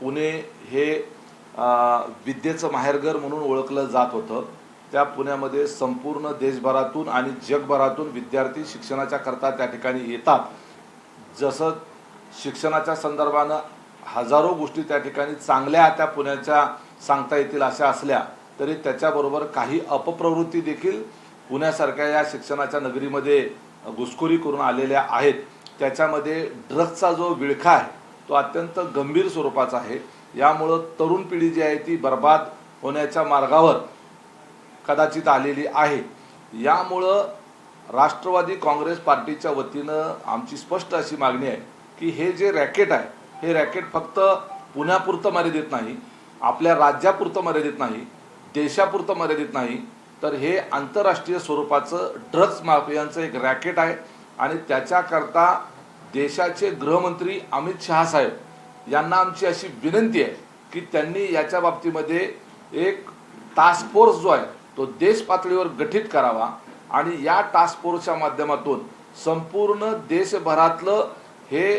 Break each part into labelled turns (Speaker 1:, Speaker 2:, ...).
Speaker 1: पुणे हे विद्येचं माहेरघर म्हणून ओळखलं जात होतं. त्या पुण्यामध्ये संपूर्ण देशभरातून आणि जगभरातून विद्यार्थी शिक्षणाच्या करता त्या ठिकाणी येतात. जसं शिक्षणाच्या संदर्भानं हजारो गोष्टी त्या ठिकाणी चांगल्या त्या पुण्याच्या सांगता येतील अशा असल्या तरी त्याच्याबरोबर काही अपप्रवृत्ती देखील पुण्यासारख्या या शिक्षणाच्या नगरीमध्ये घुसखोरी करून आलेल्या आहेत. त्याच्यामध्ये ड्रग्सचा जो विळखा आहे तो अत्यंत गंभीर स्वरूपाचा आहे. यामुळं तरुण पिढी जी आहे ती बर्बाद होण्याच्या मार्गावर कदाचित आलेली आहे. यामुळं राष्ट्रवादी काँग्रेस पार्टीच्या वतीनं आमची स्पष्ट अशी मागणी आहे की हे जे रॅकेट आहे हे रॅकेट फक्त पुण्यापुरतं मर्यादित नाही आपल्या राज्यापुरतं मर्यादित नाही देशापुरतं मर्यादित नाही तर हे आंतरराष्ट्रीय स्वरूपाचं ड्रग्ज माफियांचं एक रॅकेट आहे आणि त्याच्याकरता देशाचे गृहमंत्री अमित शहा साहेब यांना आमची अशी विनंती आहे की त्यांनी याच्या बाबतीमध्ये एक टास्क फोर्स जो आहे तो देश पातळीवर गठीत करावा आणि या टास्क फोर्सच्या माध्यमातून संपूर्ण देशभरातलं हे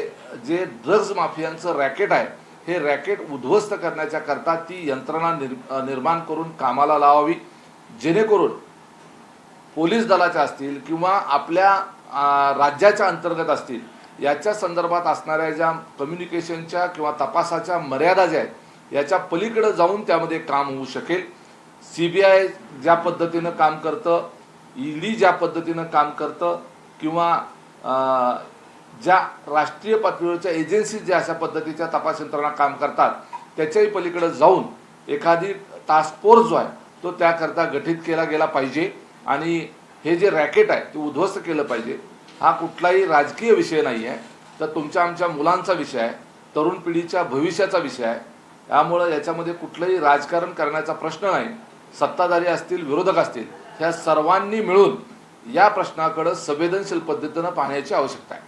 Speaker 1: जे ड्रग्ज माफियांचं रॅकेट आहे हे रॅकेट उद्ध्वस्त करण्याच्या करता ती यंत्रणा निर निर्माण करून कामाला लावावी जेणेकरून पोलीस दलाच्या असतील किंवा आपल्या राज्याच्या अंतर्गत असतील याच्या संदर्भात असणाऱ्या ज्या कम्युनिकेशनच्या किंवा तपासाच्या मर्यादा ज्या आहेत याच्या पलीकडे जाऊन त्यामध्ये काम होऊ शकेल. सी बी आय ज्या पद्धतीनं काम करतं ईडी ज्या पद्धतीनं काम करतं किंवा ज्या राष्ट्रीय पातळीवरच्या एजन्सी ज्या अशा पद्धतीच्या तपास यंत्रणा काम करतात त्याच्याही पलीकडे जाऊन एखादी टास्क फोर्स जो आहे तो त्याकरता गठीत केला गेला पाहिजे. आणि हे जे रॅकेट आहे ते उद्ध्वस्त केलं पाहिजे. हा कुठलाही राजकीय विषय नाही आहे तर तुमच्या आमच्या मुलांचा विषय आहे तरुण पिढीच्या भविष्याचा विषय आहे. त्यामुळं याच्यामध्ये कुठलंही राजकारण करण्याचा प्रश्न नाही. सत्ताधारी असतील विरोधक असतील ह्या सर्वांनी मिळून या प्रश्नाकडं संवेदनशील पद्धतीनं पाहण्याची आवश्यकता आहे.